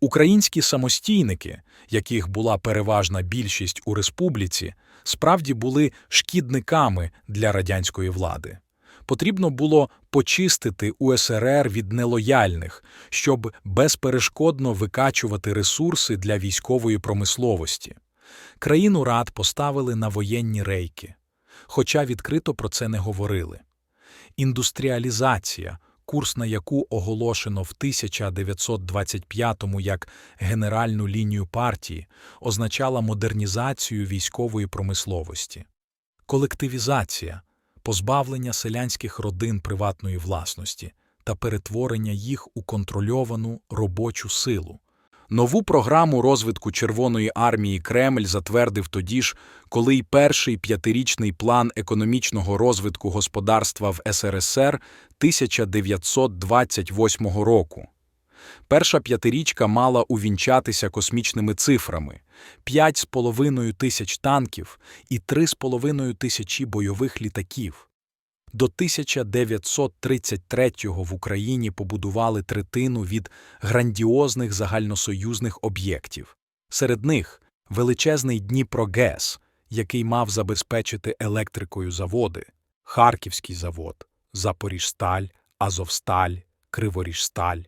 Українські самостійники, яких була переважна більшість у республіці, справді були шкідниками для радянської влади. Потрібно було почистити УСРР від нелояльних, щоб безперешкодно викачувати ресурси для військової промисловості. Країну рад поставили на воєнні рейки, хоча відкрито про це не говорили. Індустріалізація, курс на яку оголошено в 1925-му як генеральну лінію партії, означала модернізацію військової промисловості. Колективізація – позбавлення селянських родин приватної власності та перетворення їх у контрольовану робочу силу. Нову програму розвитку Червоної армії Кремль затвердив тоді ж, коли й перший п'ятирічний план економічного розвитку господарства в СРСР 1928 року. Перша п'ятирічка мала увінчатися космічними цифрами – 5,5 тисяч танків і 3,5 тисячі бойових літаків. До 1933-го в Україні побудували третину від грандіозних загальносоюзних об'єктів. Серед них величезний Дніпрогес, який мав забезпечити електрикою заводи, Харківський завод, Запоріжсталь, Азовсталь, Криворіжсталь.